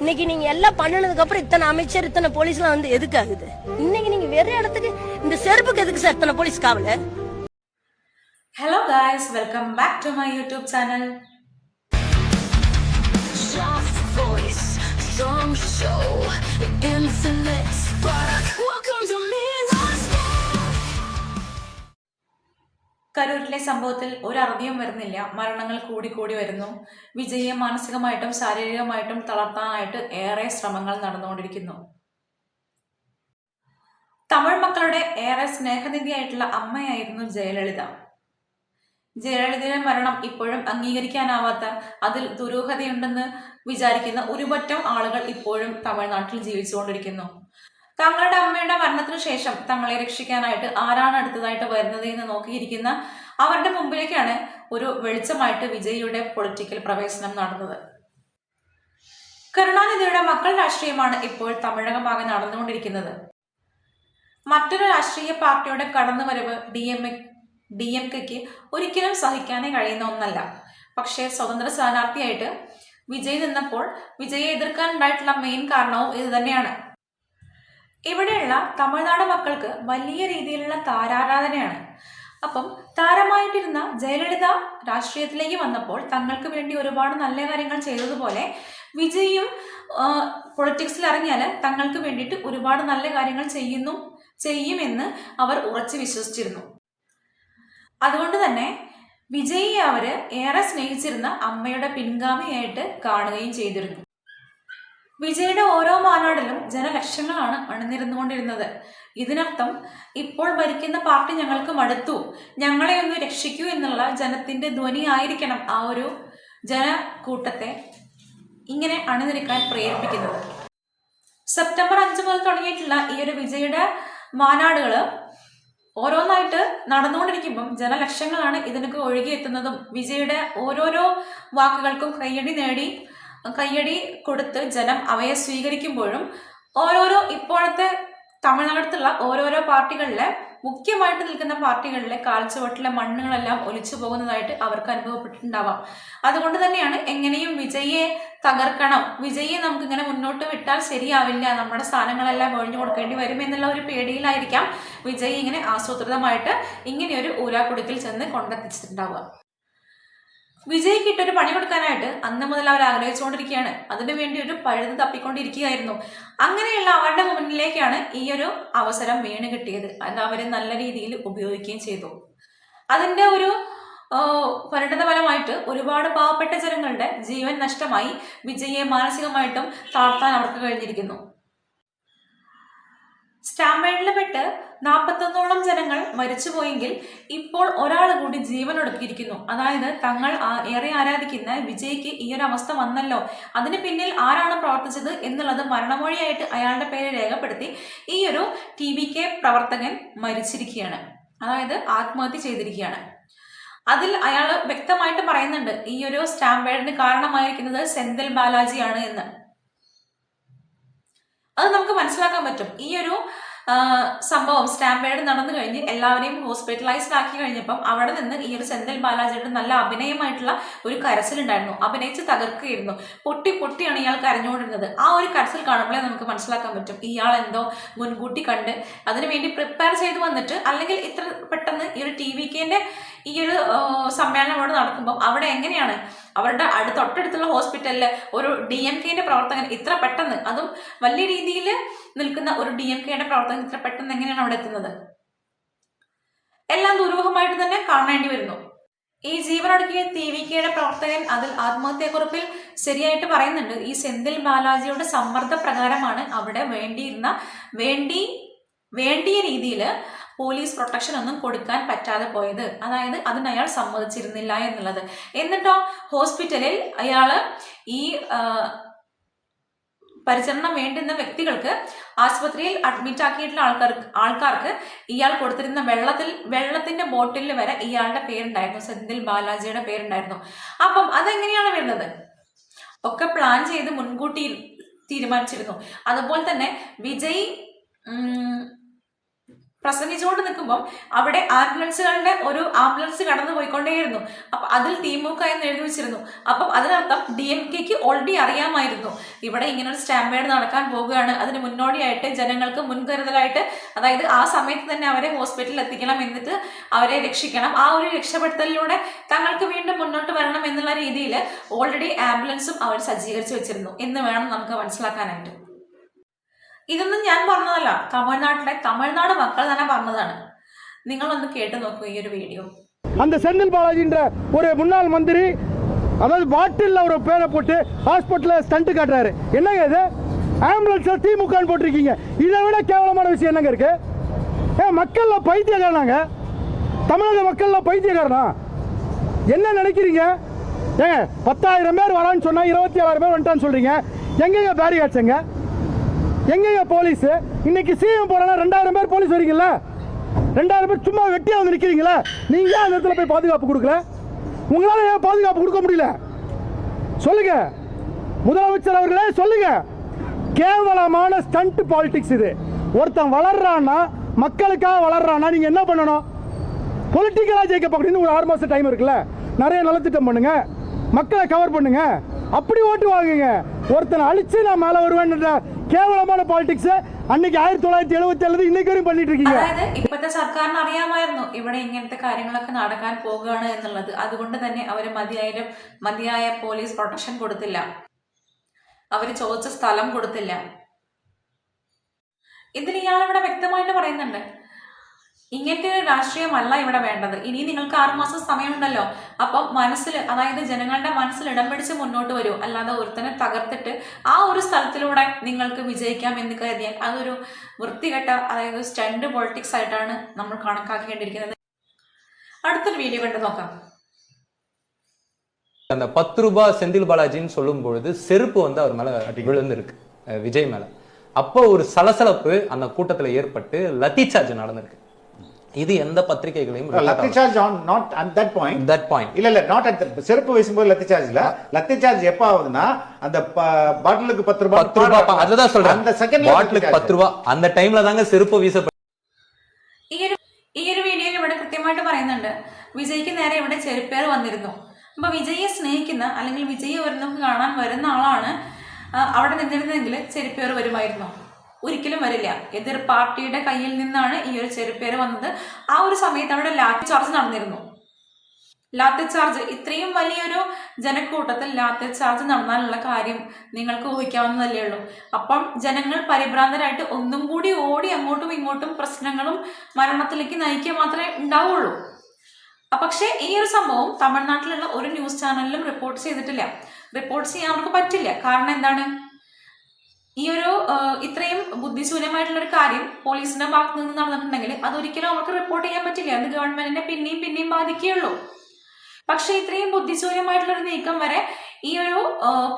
இன்னைக்கு நீங்க எல்லாம் பண்ணுனதுக்கு அப்புறம் இத்தனை அமைச்சர் இத்தனை போலீஸ்லாம் வந்து எதுக்கு ஆகுது இன்னைக்கு நீங்க வெறும் இடத்துக்கு இந்த செருப்புக்கு எதுக்கு சார் இத்தனை போலீஸ் காவல guys, welcome back to my YouTube channel. Soft voice, strong soul, infinite spark. Welcome to കരൂരിലെ സംഭവത്തിൽ ഒരു അറുതിയും വരുന്നില്ല. മരണങ്ങൾ കൂടിക്കൂടി വരുന്നു. വിജയെ മാനസികമായിട്ടും ശാരീരികമായിട്ടും തളർത്താനായിട്ട് ഏറെ ശ്രമങ്ങൾ നടന്നുകൊണ്ടിരിക്കുന്നു. തമിഴ് മക്കളുടെ ഏറെ സ്നേഹനിധിയായിട്ടുള്ള അമ്മയായിരുന്നു ജയലളിത. ജയലളിതയുടെ മരണം ഇപ്പോഴും അംഗീകരിക്കാനാവാത്ത അതിൽ ദുരൂഹതയുണ്ടെന്ന് വിചാരിക്കുന്ന ഒരുപറ്റം ആളുകൾ ഇപ്പോഴും തമിഴ്നാട്ടിൽ ജീവിച്ചുകൊണ്ടിരിക്കുന്നു. തങ്ങളുടെ അമ്മയുടെ മരണത്തിന് ശേഷം തങ്ങളെ രക്ഷിക്കാനായിട്ട് ആരാണ് അടുത്തതായിട്ട് വരുന്നത് എന്ന് നോക്കിയിരിക്കുന്ന അവരുടെ മുമ്പിലേക്കാണ് ഒരു വെളിച്ചമായിട്ട് വിജയിയുടെ പൊളിറ്റിക്കൽ പ്രവേശനം നടന്നത്. കരുണാനിധിയുടെ മക്കൾ രാഷ്ട്രീയമാണ് ഇപ്പോൾ തമിഴകമാകെ നടന്നുകൊണ്ടിരിക്കുന്നത്. മറ്റൊരു രാഷ്ട്രീയ പാർട്ടിയുടെ കടന്നുവരവ് D M A D M കെക്ക് ഒരിക്കലും സഹിക്കാനേ കഴിയുന്ന ഒന്നല്ല. പക്ഷേ സ്വതന്ത്ര സ്ഥാനാർത്ഥിയായിട്ട് വിജയ് നിന്നപ്പോൾ വിജയെ എതിർക്കാനുണ്ടായിട്ടുള്ള മെയിൻ കാരണവും ഇത് തന്നെയാണ്. ഇവിടെയുള്ള തമിഴ്നാട് മക്കൾക്ക് വലിയ രീതിയിലുള്ള താരാരാധനയാണ്. അപ്പം താരമായിട്ടിരുന്ന ജയലളിത രാഷ്ട്രീയത്തിലേക്ക് വന്നപ്പോൾ തങ്ങൾക്ക് വേണ്ടി ഒരുപാട് നല്ല കാര്യങ്ങൾ ചെയ്തതുപോലെ വിജയും പൊളിറ്റിക്സിൽ ഇറങ്ങിയാൽ തങ്ങൾക്ക് വേണ്ടിയിട്ട് ഒരുപാട് നല്ല കാര്യങ്ങൾ ചെയ്യുന്നു ചെയ്യുമെന്ന് അവർ ഉറച്ചു വിശ്വസിച്ചിരുന്നു. അതുകൊണ്ട് തന്നെ വിജയിയെ അവർ ഏറെ സ്നേഹിച്ചിരുന്ന അമ്മയുടെ പിൻഗാമിയായിട്ട് കാണുകയും ചെയ്തിരുന്നു. വിജയുടെ ഓരോ മാനാടിലും ജനലക്ഷങ്ങളാണ് അണിനിരന്നുകൊണ്ടിരുന്നത്. ഇതിനർത്ഥം ഇപ്പോൾ ഭരിക്കുന്ന പാർട്ടി ഞങ്ങൾക്ക് മടുത്തു. ഞങ്ങളെ ഒന്ന് രക്ഷിക്കൂ എന്നുള്ള ജനത്തിന്റെ ധ്വനി ആയിരിക്കണം ആ ഒരു ജനക്കൂട്ടത്തെ ഇങ്ങനെ അണിനിരക്കാൻ പ്രേരിപ്പിക്കുന്നത്. സെപ്റ്റംബർ അഞ്ച് മുതൽ തുടങ്ങിയിട്ടുള്ള ഈ ഒരു വിജയുടെ മാനാടുകൾ ഓരോന്നായിട്ട് നടന്നുകൊണ്ടിരിക്കുമ്പം ജനലക്ഷങ്ങളാണ് ഇതിനൊക്കെ ഒഴുകിയെത്തുന്നതും. വിജയുടെ ഓരോരോ വാക്കുകൾക്കും കൈയടി നേടി കയ്യടി കൊടുത്ത് ജനം അവയെ സ്വീകരിക്കുമ്പോഴും ഓരോരോ ഇപ്പോഴത്തെ തമിഴ്നാട്ടിലുള്ള ഓരോരോ പാർട്ടികളിലെ മുഖ്യമായിട്ട് നിൽക്കുന്ന പാർട്ടികളിലെ കാൽച്ചുവട്ടിലെ മണ്ണുകളെല്ലാം ഒലിച്ചു പോകുന്നതായിട്ട് അവർക്ക് അനുഭവപ്പെട്ടിട്ടുണ്ടാവാം. അതുകൊണ്ട് തന്നെയാണ് എങ്ങനെയും വിജയെ തകർക്കണം. വിജയെ നമുക്ക് ഇങ്ങനെ മുന്നോട്ട് വിട്ടാൽ ശരിയാവില്ല. നമ്മുടെ സ്ഥാനങ്ങളെല്ലാം ഒഴിഞ്ഞു കൊടുക്കേണ്ടി വരും എന്നുള്ള ഒരു പേടിയിലായിരിക്കാം വിജയ് ഇങ്ങനെ ആസൂത്രിതമായിട്ട് ഇങ്ങനെയൊരു ഊരാക്കുടുക്കിൽ ചെന്ന് കൊണ്ടെത്തിച്ചിട്ടുണ്ടാവുക. വിജയ്ക്ക് ഒരു പണി കൊടുക്കാനായിട്ട് അന്ന് മുതൽ അവർ ആഗ്രഹിച്ചുകൊണ്ടിരിക്കുകയാണ്. അതിനു വേണ്ടി ഒരു പഴുത് തപ്പിക്കൊണ്ടിരിക്കുകയായിരുന്നു. അങ്ങനെയുള്ള അവരുടെ മുന്നിലേക്കാണ് ഈ ഒരു അവസരം വീണ് കിട്ടിയത്. അത് അവർ നല്ല രീതിയിൽ ഉപയോഗിക്കുകയും ചെയ്തു. അതിന്റെ ഒരു പരിണത പരിണിതഫലമായിട്ട് ഒരുപാട് പാവപ്പെട്ട ജനങ്ങളുടെ ജീവൻ നഷ്ടമായി വിജയെ മാനസികമായിട്ടും താഴ്ത്താൻ അവർക്ക് കഴിഞ്ഞിരിക്കുന്നു. സ്റ്റാമ്പേഡിൽ പെട്ട് നാൽപ്പത്തൊന്നോളം ജനങ്ങൾ മരിച്ചുപോയെങ്കിൽ ഇപ്പോൾ ഒരാൾ കൂടി ജീവൻ ഒടുക്കിയിരിക്കുന്നു അതായത് തങ്ങൾ ഏറെ ആരാധിക്കുന്ന വിജയ്ക്ക് ഈ ഒരു അവസ്ഥ വന്നല്ലോ. അതിന് പിന്നിൽ ആരാണ് പ്രവർത്തിച്ചത് എന്നുള്ളത് മരണമൊഴിയായിട്ട് അയാളുടെ പേര് രേഖപ്പെടുത്തി ഈ ഒരു ടി വി കെ പ്രവർത്തകൻ മരിച്ചിരിക്കുകയാണ്. അതായത് ആത്മഹത്യ ചെയ്തിരിക്കുകയാണ്. അതിൽ അയാൾ വ്യക്തമായിട്ട് പറയുന്നുണ്ട് ഈ ഒരു സ്റ്റാമ്പേഡിന് കാരണമായിരിക്കുന്നത് സെന്തിൽ ബാലാജിയാണ് എന്ന്. അത് നമുക്ക് മനസ്സിലാക്കാൻ പറ്റും. ഈ ഒരു സംഭവം സ്റ്റാമ്പേഡ് നടന്നു കഴിഞ്ഞ് എല്ലാവരെയും ഹോസ്പിറ്റലൈസ്ഡ് ആക്കി കഴിഞ്ഞപ്പം അവിടെ നിന്ന് ഈ ഒരു സെന്തിൽ ബാലാജിയുടെ നല്ല അഭിനയമായിട്ടുള്ള ഒരു കരച്ചിലുണ്ടായിരുന്നു. അഭിനയിച്ച് തകർക്കുകയായിരുന്നു. പൊട്ടി പൊട്ടിയാണ് ഇയാൾ കരഞ്ഞുകൊണ്ടിരുന്നത്. ആ ഒരു കരച്ചിൽ കാണുമ്പോഴേ നമുക്ക് മനസ്സിലാക്കാൻ പറ്റും. ഇയാൾ എന്തോ മുൻകൂട്ടി കണ്ട് അതിനുവേണ്ടി പ്രിപ്പയർ ചെയ്ത് വന്നിട്ട് അല്ലെങ്കിൽ ഇത്ര പെട്ടെന്ന് ഈ ഒരു ടി വി കെന്റെ ഈ ഒരു സമ്മേളനം അവിടെ നടക്കുമ്പോൾ അവിടെ എങ്ങനെയാണ് അവരുടെ അടുത്ത് തൊട്ടടുത്തുള്ള ഹോസ്പിറ്റലിൽ ഒരു ഡി എം കെന്റെ പ്രവർത്തകൻ ഇത്ര പെട്ടെന്ന് അതും വലിയ രീതിയിൽ നിൽക്കുന്ന ഒരു ഡി എം കെയുടെ പ്രവർത്തകൻ ഇത്ര പെട്ടെന്ന് എങ്ങനെയാണ് അവിടെ എത്തുന്നത്? എല്ലാം ദുരൂഹമായിട്ട് തന്നെ കാണേണ്ടി വരുന്നു. ഈ ജീവനൊടുക്കിയ ടി വി കെയുടെ പ്രവർത്തകൻ അതിൽ ആത്മഹത്യയെക്കുറിപ്പിൽ ശരിയായിട്ട് പറയുന്നുണ്ട്. ഈ സെന്തിൽ ബാലാജിയുടെ സമ്മർദ്ദ പ്രകാരമാണ് അവിടെ വേണ്ടിയിരുന്ന വേണ്ടി വേണ്ടിയ രീതിയിൽ പോലീസ് പ്രൊട്ടക്ഷൻ ഒന്നും കൊടുക്കാൻ പറ്റാതെ പോയത്. അതായത് അതിന് അയാൾ സമ്മതിച്ചിരുന്നില്ല എന്നുള്ളത്. എന്നിട്ടോ ഹോസ്പിറ്റലിൽ അയാൾ ഈ പരിചരണം വേണ്ടുന്ന വ്യക്തികൾക്ക് ആശുപത്രിയിൽ അഡ്മിറ്റ് ആക്കിയിട്ടുള്ള ആൾക്കാർക്ക് ആൾക്കാർക്ക് ഇയാൾ കൊടുത്തിരുന്ന വെള്ളത്തിൽ വെള്ളത്തിന്റെ ബോട്ടിലിൽ വരെ ഇയാളുടെ പേരുണ്ടായിരുന്നു. സെന്തിൽ ബാലാജിയുടെ പേരുണ്ടായിരുന്നു. അപ്പം അതെങ്ങനെയാണ് വരുന്നത്? ഒക്കെ പ്ലാൻ ചെയ്ത് മുൻകൂട്ടി തീരുമാനിച്ചിരുന്നു. അതുപോലെ തന്നെ വിജയ് പ്രസംഗിച്ചുകൊണ്ട് നിൽക്കുമ്പോൾ അവിടെ ആംബുലൻസുകളുടെ ഒരു ആംബുലൻസ് കടന്നു പോയിക്കൊണ്ടേയിരുന്നു. അപ്പൊ അതിൽ തീമുക്ക എന്ന് എഴുതി വെച്ചിരുന്നു. അപ്പം അതിനർത്ഥം ഡി എം കെക്ക് ഓൾറെഡി അറിയാമായിരുന്നു. ഇവിടെ ഇങ്ങനെ ഒരു സ്റ്റാമ്പേഡ് നടക്കാൻ പോവുകയാണ്. അതിന് മുന്നോടിയായിട്ട് ജനങ്ങൾക്ക് മുൻകരുതലായിട്ട് അതായത് ആ സമയത്ത് തന്നെ അവരെ ഹോസ്പിറ്റലിൽ എത്തിക്കണം എന്നിട്ട് അവരെ രക്ഷിക്കണം. ആ ഒരു രക്ഷപ്പെടുത്തലിലൂടെ തങ്ങൾക്ക് വീണ്ടും മുന്നോട്ട് വരണം എന്നുള്ള രീതിയിൽ ഓൾറെഡി ആംബുലൻസും അവർ സജ്ജീകരിച്ച് വെച്ചിരുന്നു. എന്ന് വേണം നമുക്ക് മനസ്സിലാക്കാനായിട്ട്. ഇതൊന്നും ഞാൻ പറഞ്ഞതല്ല തമിഴ്നാട്ടിലെ തമിഴ്നാട് മക്കൾ തന്നെ പറഞ്ഞതാണ് നിങ്ങളൊന്ന് കേട്ട് നോക്കൂ ഈ ഒരു വീഡിയോ அந்த செந்தில் பாலாஜின்ற ஒரு முன்னாள் மந்திரி அதாவது பாட்டிலில் ஒரு பேரை போட்டு ஹாஸ்பிட்டலில் ஸ்டண்ட் காட்டுறாரு என்னங்க இது ஆம்புலன்ஸ்ல திமுகன்னு போட்டிருக்கீங்க இதை விட கேவலமான விஷயம் என்னங்க இருக்கு ஏ மக்கள்ல பைத்தியக்காரனாங்க தமிழக மக்கள்ல பைத்தியக்காரனா என்ன நினைக்கிறீங்க ஏங்க பத்தாயிரம் பேர் வரான்னு சொன்னா இருபத்தி ஏழாயிரம் பேர் வந்துட்டான்னு சொல்றீங்க எங்கெங்க பேரிகாட்ஸுங்க எங்கெங்க போலீஸ்? இன்னைக்கு சிஎம் போறனா ரெண்டாயிரம் பேர் போலீஸ் வரீங்கல்ல? ரெண்டாயிரம் பேர் சும்மா வெட்டியா வந்து நிக்கிறீங்களா? நீங்க ஏன் அந்த இடத்துல போய் பாதுகாப்பு கொடுக்கல? உங்களால ஏன் பாதுகாப்பு கொடுக்க முடியல? சொல்லுங்க. முதலமைச்சர் அவர்களே சொல்லுங்க. கேவலமான ஸ்டண்ட் பாலிடிக்ஸ் இது. ஒருத்தன் வளர்றான்னா மக்களுக்காக வளர்றான்னா நீங்க என்ன பண்ணணும்? பொலிட்டிக்கலாக ஜெயிக்க பார்க்கணும் ஒரு ஆறு மாதம் டைம் இருக்குல்ல? நிறைய நலத்திட்டம் பண்ணுங்க. மக்களை கவர் பண்ணுங்க. அப்படி ஓட்டு வாங்குங்க. ஒருத்தனை அழிச்சு நான் மேலே வருவேன்ற கேவலமான பாலிடிக்ஸ் அன்னைக்கு ஆயிரத்தி தொள்ளாயிரத்தி எழுபத்தி ஏழு இன்னைக்கு வரையும் பண்ணிட்டு இருக்கீங்க അതായത് ഇപ്പോഴത്തെ സർക്കാരിന് അറിയാമായിരുന്നു ഇവിടെ ഇങ്ങനത്തെ കാര്യങ്ങളൊക്കെ നടക്കാൻ പോകുകയാണ് എന്നുള്ളത് അതുകൊണ്ട് തന്നെ അവർ മതിയായ മതിയായ പോലീസ് പ്രൊട്ടക്ഷൻ കൊടുത്തില്ല അവർ ചോദിച്ച സ്ഥലം കൊടുത്തില്ല ഇതിൽ ഇയാളിവിടെ വ്യക്തമായിട്ട് പറയുന്നുണ്ട് ഇങ്ങനത്തെ ഒരു രാഷ്ട്രീയമല്ല ഇവിടെ വേണ്ടത് ഇനി നിങ്ങൾക്ക് ആറുമാസം സമയമുണ്ടല്ലോ അപ്പം മനസ്സിൽ അതായത് ജനങ്ങളുടെ മനസ്സിൽ ഇടം പിടിച്ച് മുന്നോട്ട് വരൂ അല്ലാതെ ഒരുത്തനെ തകർത്തിട്ട് ആ ഒരു സ്ഥലത്തിലൂടെ നിങ്ങൾക്ക് വിജയിക്കാം എന്ന് കരുതിയാൽ അതൊരു വൃത്തികെട്ട അതായത് സ്റ്റണ്ട് പൊളിറ്റിക്സ് ആയിട്ടാണ് നമ്മൾ കണക്കാക്കേണ്ടിയിരിക്കുന്നത് അടുത്തൊരു വീഡിയോ കണ്ടു നോക്കാം அந்த பத்து ரூபாய் செந்தில் பாலாஜின்னு சொல்லும் பொழுது செருப்பு வந்து அவர் மேல விழுந்திருக்கு அஹ் விஜய் மேல அப்போ ஒரு சலசலப்பு அந்த கூட்டத்துல ஏற்பட்டு லத்தி சார்ஜ் நடந்திருக்கு இது எந்த பத்திரிகைகளையும் lathi charge on not at that point that point இல்ல இல்ல நாட் அட் செருப்பு வீசும்போது லத்தி சார்ஜ் இல்ல லத்தி சார்ஜ் எப்ப ஆகுதுன்னா அந்த பாட்டிலுக்கு பத்து ரூபாய் பத்து ரூபாய் ப- அதுதான் சொல்றேன் அந்த செகண்ட் பாட்டிலுக்கு பத்து ரூபாய் அந்த டைம்ல தாங்க செருப்பு வீச ഈ ഒരു ഈ ഒരു വീഡിയോയിൽ ഇവിടെ കൃത്യമായിട്ട് പറയുന്നുണ്ട് വിജയ്ക്ക് നേരെ ഇവിടെ ചെരുപ്പേർ വന്നിരുന്നു അപ്പൊ വിജയെ സ്നേഹിക്കുന്ന അല്ലെങ്കിൽ വിജയെ വരുന്നവർക്ക് കാണാൻ വരുന്ന ആളാണ് ആ, അവിടെ നിന്നിരുന്നെങ്കിൽ ചെരുപ്പേർ വരുമായിരുന്നു ഒരിക്കലും വരില്ല. എതിർ പാർട്ടിയുടെ കയ്യിൽ നിന്നാണ് ഈ ഒരു ചെറുപ്പേര് വന്നത്. ആ ഒരു സമയത്ത് അവിടെ ലാത്തി ചാർജ് നടന്നിരുന്നു. ലാത്തി ചാർജ് ഇത്രയും വലിയൊരു ജനക്കൂട്ടത്തിൽ ലാത്തി ചാർജ് നടന്നാലുള്ള കാര്യം നിങ്ങൾക്ക് ഊഹിക്കാവുന്നതല്ലേ ഉള്ളൂ. അപ്പം ജനങ്ങൾ പരിഭ്രാന്തരായിട്ട് ഒന്നും കൂടി ഓടി അങ്ങോട്ടും ഇങ്ങോട്ടും പ്രശ്നങ്ങളും മരണത്തിലേക്ക് നയിക്കുക മാത്രമേ ഉണ്ടാവുള്ളൂ. പക്ഷേ ഈ ഒരു സംഭവം തമിഴ്നാട്ടിലുള്ള ഒരു ന്യൂസ് ചാനലിലും റിപ്പോർട്ട് ചെയ്തിട്ടില്ല. റിപ്പോർട്ട് ചെയ്യാൻ അവർക്ക് പറ്റില്ല. കാരണം എന്താണ്? ഈ ഒരു ഇത്രയും ബുദ്ധിശൂന്യമായിട്ടുള്ള ഒരു കാര്യം പോലീസിന്റെ ഭാഗത്ത് നിന്ന് നടന്നിട്ടുണ്ടെങ്കിൽ അതൊരിക്കലും അവർക്ക് റിപ്പോർട്ട് ചെയ്യാൻ പറ്റില്ല. അത് ഗവൺമെന്റിനെ പിന്നെയും പിന്നെയും ബാധിക്കുകയുള്ളൂ. പക്ഷെ ഇത്രയും ബുദ്ധിശൂന്യമായിട്ടുള്ള ഒരു നീക്കം വരെ ഈ ഒരു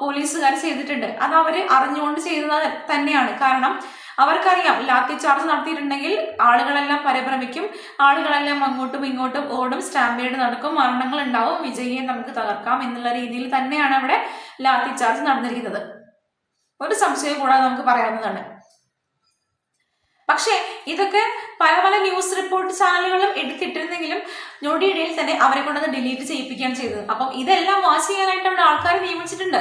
പോലീസുകാർ ചെയ്തിട്ടുണ്ട്. അത് അവർ അറിഞ്ഞുകൊണ്ട് ചെയ്തത് തന്നെയാണ്. കാരണം അവർക്കറിയാം ലാത്തി ചാർജ് നടത്തിയിട്ടുണ്ടെങ്കിൽ ആളുകളെല്ലാം പരിഭ്രമിക്കും. ആളുകളെല്ലാം അങ്ങോട്ടും ഇങ്ങോട്ടും ഓടും സ്റ്റാമ്പേഡ് നടക്കും മരണങ്ങൾ ഉണ്ടാവും വിജയിയെ നമുക്ക് തകർക്കാം എന്നുള്ള രീതിയിൽ തന്നെയാണ് അവിടെ ലാത്തി ചാർജ് നടന്നിരിക്കുന്നത്. ഒരു സംശയം കൂടാതെ നമുക്ക് പറയാവുന്നതാണ്. പക്ഷേ ഇതൊക്കെ പല പല ന്യൂസ് റിപ്പോർട്ട് ചാനലുകളും എടുത്തിട്ടിരുന്നെങ്കിലും ഞൊടിയിടയിൽ തന്നെ അവരെ കൊണ്ടത് ഡിലീറ്റ് ചെയ്യിപ്പിക്കുകയാണ് ചെയ്തത്. അപ്പം ഇതെല്ലാം വാച്ച് ചെയ്യാനായിട്ട് അവിടെ ആൾക്കാർ നിയമിച്ചിട്ടുണ്ട്.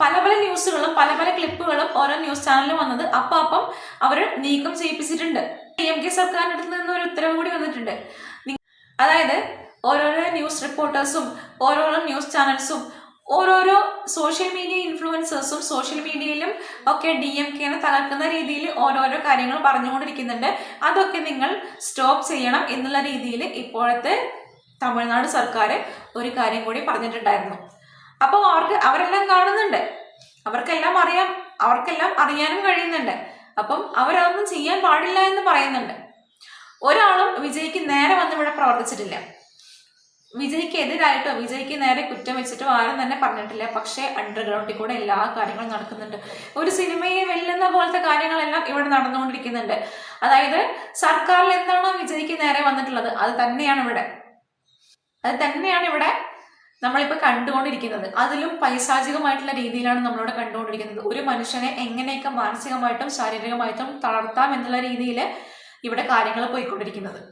പല പല ന്യൂസുകളും പല പല ക്ലിപ്പുകളും ഓരോ ന്യൂസ് ചാനലിലും വന്നത് അപ്പം അപ്പം അവർ നീക്കം ചെയ്യിപ്പിച്ചിട്ടുണ്ട്. ഡി എം കെ സർക്കാരിന്റെ അടുത്ത് നിന്ന് ഒരു ഉത്തരവ് കൂടി വന്നിട്ടുണ്ട്. അതായത് ഓരോരോ ന്യൂസ് റിപ്പോർട്ടേഴ്സും ഓരോരോ ന്യൂസ് ചാനൽസും ഓരോരോ സോഷ്യൽ മീഡിയ ഇൻഫ്ലുവൻസേഴ്സും സോഷ്യൽ മീഡിയയിലും ഒക്കെ ഡി എം കെനെ തകർക്കുന്ന രീതിയിൽ ഓരോരോ കാര്യങ്ങൾ പറഞ്ഞുകൊണ്ടിരിക്കുന്നുണ്ട്. അതൊക്കെ നിങ്ങൾ സ്റ്റോപ്പ് ചെയ്യണം എന്നുള്ള രീതിയിൽ ഇപ്പോഴത്തെ തമിഴ്നാട് സർക്കാർ ഒരു കാര്യം കൂടി പറഞ്ഞിട്ടുണ്ടായിരുന്നു. അപ്പോൾ അവർക്ക് അവരെല്ലാം കാണുന്നുണ്ട്. അവർക്കെല്ലാം അറിയാം. അവർക്കെല്ലാം അറിയാനും കഴിയുന്നുണ്ട്. അപ്പം അവരതൊന്നും ചെയ്യാൻ പാടില്ല എന്ന് പറയുന്നുണ്ട്. ഒരാളും വിജയ്ക്ക് നേരെ വന്ന് ഇവിടെ പ്രവർത്തിച്ചിട്ടില്ല. വിജയ്ക്ക് എതിരായിട്ടോ വിജയ്ക്ക് നേരെ കുറ്റം വെച്ചിട്ടോ ആരും തന്നെ പറഞ്ഞിട്ടില്ല. പക്ഷേ അണ്ടർഗ്രൗണ്ടിൽ കൂടെ എല്ലാ കാര്യങ്ങളും നടക്കുന്നുണ്ട്. ഒരു സിനിമയെ വെല്ലുന്ന പോലത്തെ കാര്യങ്ങളെല്ലാം ഇവിടെ നടന്നുകൊണ്ടിരിക്കുന്നുണ്ട്. അതായത് സർക്കാരിൽ എന്താണോ വിജയ്ക്ക് നേരെ വന്നിട്ടുള്ളത്? അത് തന്നെയാണ് ഇവിടെ. അത് തന്നെയാണ് ഇവിടെ നമ്മളിപ്പോൾ കണ്ടുകൊണ്ടിരിക്കുന്നത്. അതിലും പൈശാചികമായിട്ടുള്ള രീതിയിലാണ് നമ്മളിവിടെ കണ്ടുകൊണ്ടിരിക്കുന്നത്. ഒരു മനുഷ്യനെ എങ്ങനെയൊക്കെ മാനസികമായിട്ടും ശാരീരികമായിട്ടും തളർത്താം എന്നുള്ള രീതിയിൽ ഇവിടെ കാര്യങ്ങൾ പോയിക്കൊണ്ടിരിക്കുന്നത്.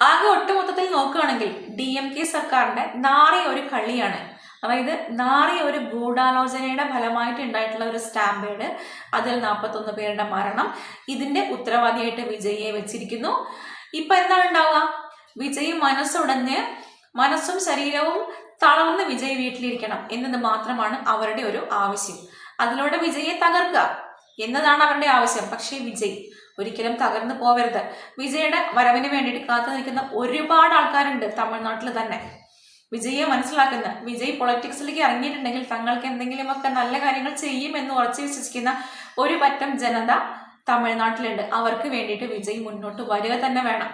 ആകെ ഒട്ടുമൊത്തത്തിൽ നോക്കുകയാണെങ്കിൽ ഡി എം കെ സർക്കാരിന്റെ നാറിയ ഒരു കള്ളിയാണ്. അതായത് നാറിയ ഒരു ഗൂഢാലോചനയുടെ ഫലമായിട്ട് ഉണ്ടായിട്ടുള്ള ഒരു സ്റ്റാമ്പേഡ് അതിൽ നാൽപ്പത്തൊന്ന് പേരുടെ മരണം ഇതിന്റെ ഉത്തരവാദിയായിട്ട് വിജയിയെ വെച്ചിരിക്കുന്നു. ഇപ്പൊ എന്താണ് ഉണ്ടാവുക? വിജയ് മനസ്സുടഞ്ഞ് മനസ്സും ശരീരവും തളർന്ന് വിജയ് വീട്ടിലിരിക്കണം എന്നത് മാത്രമാണ് അവരുടെ ഒരു ആവശ്യം. അതിലൂടെ വിജയെ തകർക്കുക എന്നതാണ് അവരുടെ ആവശ്യം. പക്ഷേ വിജയ് ഒരിക്കലും തകർന്നു പോവരുത്. വിജയുടെ വരവിന് വേണ്ടിയിട്ട് കാത്തു നിൽക്കുന്ന ഒരുപാട് ആൾക്കാരുണ്ട് തമിഴ്നാട്ടിൽ തന്നെ. വിജയെ മനസ്സിലാക്കുന്ന വിജയ് പൊളിറ്റിക്സിലേക്ക് ഇറങ്ങിയിട്ടുണ്ടെങ്കിൽ തങ്ങൾക്ക് എന്തെങ്കിലുമൊക്കെ നല്ല കാര്യങ്ങൾ ചെയ്യുമെന്ന് ഉറച്ചു വിശ്വസിക്കുന്ന ഒരു പറ്റം ജനത തമിഴ്നാട്ടിലുണ്ട്. അവർക്ക് വേണ്ടിയിട്ട് വിജയ് മുന്നോട്ട് വരിക തന്നെ വേണം.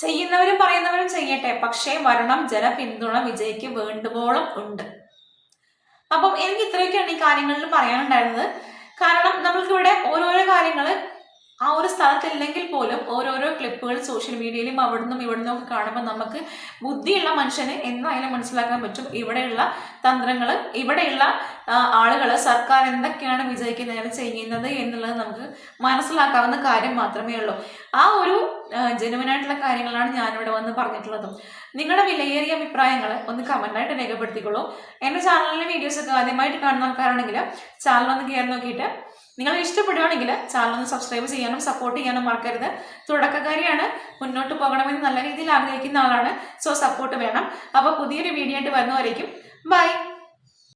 ചെയ്യുന്നവരും പറയുന്നവരും ചെയ്യട്ടെ. പക്ഷേ വരണം ജനപിന്തുണ വിജയ്ക്ക് വേണ്ടുവോളം ഉണ്ട്. അപ്പം എനിക്ക് ഇത്രയൊക്കെയാണ് ഈ കാര്യങ്ങളിൽ പറയാനുണ്ടായിരുന്നത്. കാരണം നമ്മൾക്കിവിടെ ഓരോരോ കാര്യങ്ങൾ ആ ഒരു സ്ഥലത്തില്ലെങ്കിൽ പോലും ഓരോരോ ക്ലിപ്പുകൾ സോഷ്യൽ മീഡിയയിലും അവിടുന്നും ഇവിടുന്നും ഒക്കെ കാണുമ്പോൾ നമുക്ക് ബുദ്ധിയുള്ള മനുഷ്യന് എന്തായാലും മനസ്സിലാക്കാൻ പറ്റും. ഇവിടെയുള്ള തന്ത്രങ്ങൾ ഇവിടെയുള്ള ആളുകൾ സർക്കാർ എന്തൊക്കെയാണ് വിജയിക്കുന്നത് ചെയ്യുന്നത് എന്നുള്ളത് നമുക്ക് മനസ്സിലാക്കാവുന്ന കാര്യം മാത്രമേ ഉള്ളൂ. ആ ഒരു ജനുവനായിട്ടുള്ള കാര്യങ്ങളാണ് ഞാനിവിടെ വന്ന് പറഞ്ഞിട്ടുള്ളതും. നിങ്ങളുടെ വിലയേറിയ അഭിപ്രായങ്ങൾ ഒന്ന് കമന്റായിട്ട് രേഖപ്പെടുത്തിക്കോളൂ. എന്റെ ചാനലിലെ വീഡിയോസൊക്കെ ആദ്യമായിട്ട് കാണുന്ന ആൾക്കാരാണെങ്കിൽ ചാനൽ ഒന്ന് കയറി നോക്കിയിട്ട് നിങ്ങൾ ഇഷ്ടപ്പെടുകയാണെങ്കിൽ ചാനൽ ഒന്ന് സബ്സ്ക്രൈബ് ചെയ്യാനും സപ്പോർട്ട് ചെയ്യാനും മറക്കരുത്. തുടക്കക്കാരിയാണ് മുന്നോട്ട് പോകണമെന്ന് നല്ല രീതിയിൽ ആഗ്രഹിക്കുന്ന ആളാണ്. സോ സപ്പോർട്ട് വേണം. അപ്പോൾ പുതിയൊരു വീഡിയോ ആയിട്ട് വരുന്നവരേക്കും. ബൈ